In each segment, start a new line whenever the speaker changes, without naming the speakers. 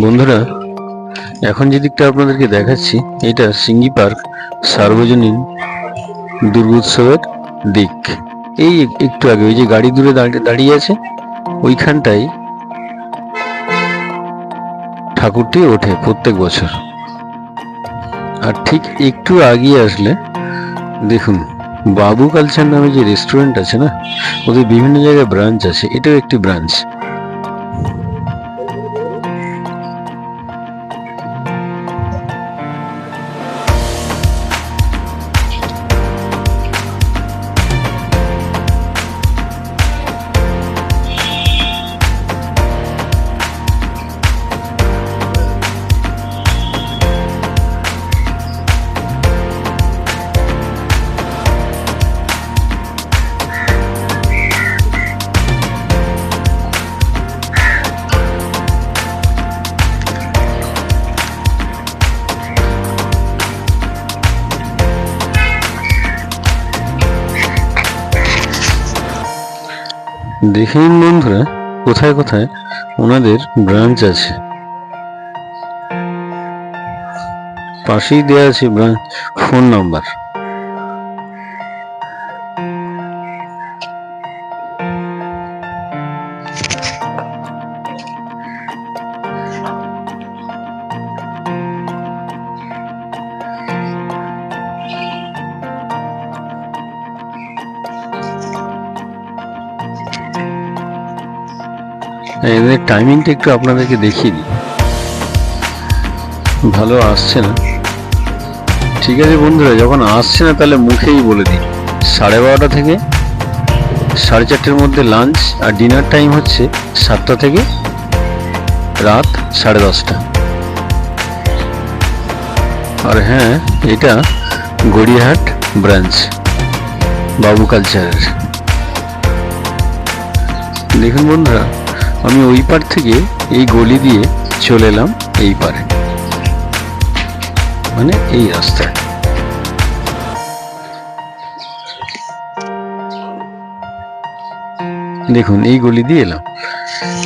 বন্ধুরা, এখন যে দিকটা আপনাদেরকে দেখাচ্ছি, এটা সিঙ্গি পার্ক সার্বজনীন দুর্গোৎসবের দিক। এই একটু আগে ওই যে গাড়ি দূরে দাঁড়িয়ে আছে, ওইখানটাই ঠাকুরটি ওঠে প্রত্যেক বছর। আর ঠিক একটু আগিয়ে আসলে, দেখুন, বাবু কালচার নামে যে রেস্টুরেন্ট আছে না, ওদের বিভিন্ন জায়গায় ব্রাঞ্চ আছে, এটাও একটি ব্রাঞ্চ। দেখে নিন বন্ধুরা কোথায় কোথায় ওনাদের ব্রাঞ্চ আছে। পাশেই দেওয়া আছে ব্রাঞ্চ ফোন নাম্বার এদের টাইমিংটা একটু আপনাদেরকে দেখিয়ে দিই। ভালো আসছে না। ঠিক আছে বন্ধুরা, যখন আসছে না তাহলে মুখেই বলে দিই। সাড়ে বারোটা থেকে সাড়ে চারটের মধ্যে লাঞ্চ আর ডিনার টাইম হচ্ছে সাতটা থেকে রাত সাড়ে দশটা। আর হ্যাঁ এটা গড়িয়াহাট ব্রাঞ্চ বাবু কালচারের দেখুন বন্ধুরা আমি ওই পার থেকে এই গলি দিয়ে চলে এলাম এই পারে। মানে এই রাস্তায়। দেখুন, এই গলি দিয়ে এলাম।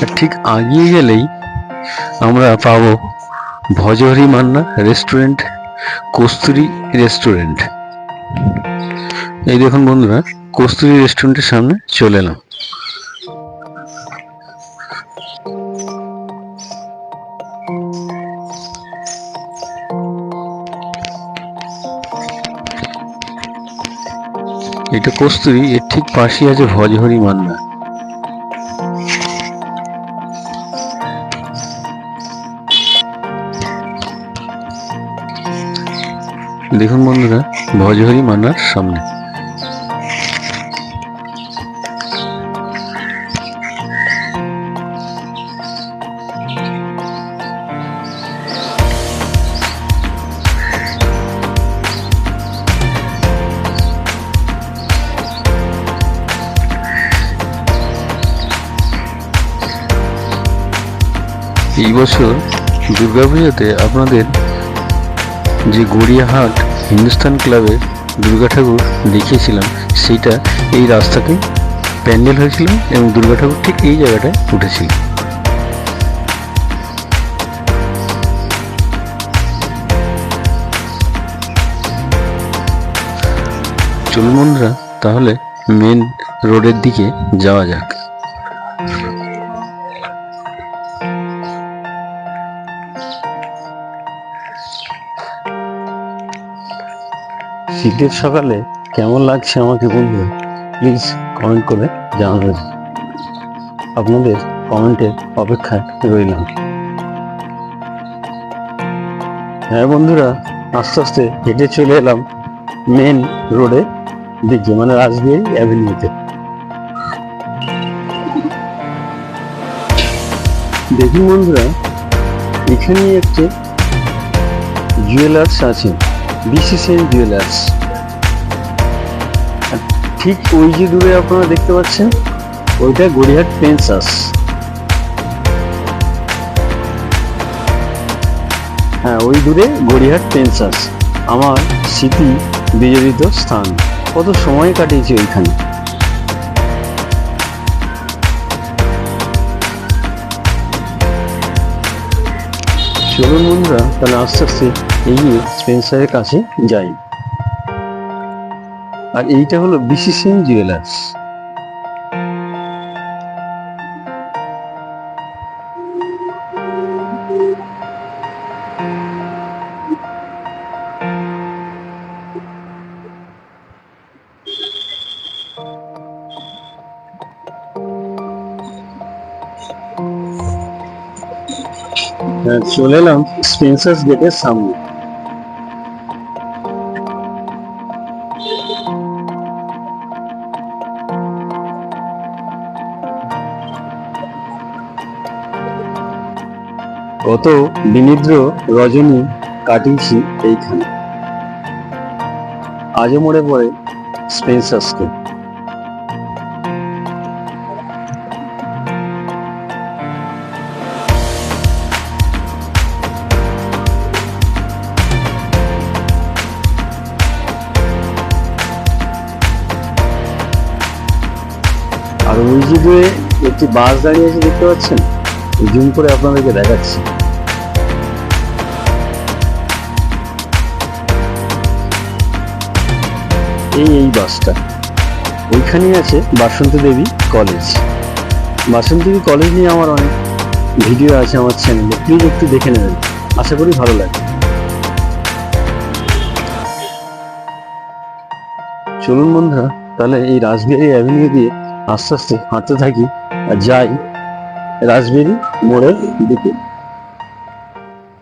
আর ঠিক আগিয়ে গেলেই আমরা পাব ভজহরি মান্না রেস্টুরেন্ট, কস্তুরি রেস্টুরেন্ট। এই দেখুন বন্ধুরা, কস্তুরি রেস্টুরেন্টের সামনে চলে এলাম। এটা কস্তুরি এর ঠিক পাশেই আছে ভজহরি মান্না। দেখুন বন্ধুরা ভজহরি মান্নার সামনে। এই বছর দুর্গাপুজোতে আপনাদের যে গড়িয়াহাট হিন্দুস্তান ক্লাবের দুর্গা ঠাকুর দেখিয়েছিলাম, সেইটা এই রাস্তাতে প্যান্ডেল হয়েছিল এবং দুর্গা ঠাকুর ঠিক এই জায়গাটায় উঠেছিল। চলুন বন্ধুরা, তাহলে মেন রোডের দিকে যাওয়া যাক। শীতের সকালে কেমন লাগছে আমাকে বন্ধুরা প্লিজ কমেন্ট করে জানাবেন আপনাদের কমেন্টের অপেক্ষায় রইলাম। হ্যাঁ বন্ধুরা, আস্তে আস্তে হেঁটে চলে এলাম মেন রোডে দিকে মানে রাজবিহারী অ্যাভিনিউতে দেখুন বন্ধুরা এখানেই একটি জুয়েলার্স আছে বিসিসিএল জুয়েলার্স ঠিক ওই যে দূরে আপনারা দেখতে পাচ্ছেন, ওইটা গড়িয়াহাট পেন্সাস হ্যাঁ ওই দূরে গড়িয়াহাট পেন্সাস আমার স্মৃতি বিজড়িত স্থান। কত সময় কাটিয়েছি ওইখানে। চলুন বন্ধুরা তাহলে আস্তে আস্তে এগিয়ে স্পেন্সারের কাছে যাই আর এইটা হলো বিসিসিএম জুয়েলার্স চলে এলাম স্পেন্সার্স গেটের সামনে। কত বিনিদ্র রজনী কাটিয়েছি এইখানে। আজও মনে পড়ে স্পেন্সার্সকে আর ওই যে একটি বাস দাঁড়িয়ে আছে দেখতে পাচ্ছেন? জুম করে আপনাদেরকে দেখাচ্ছি। এই এই বাসটা। ওইখানেই আছে বাসন্তী দেবী কলেজ। বাসন্তী দেবী কলেজ নিয়ে আমার অনেক ভিডিও আছে আমার চ্যানেলে প্লিজ একটু দেখে নেবেন। আশা করি ভালো লাগে চলুন বন্ধুরা, তাহলে এই রাসবিহারি অ্যাভিনিউ দিয়ে আস্তে আস্তে হাঁটতে থাকি আর যাই রাজবেরি মোড়ের দিকে।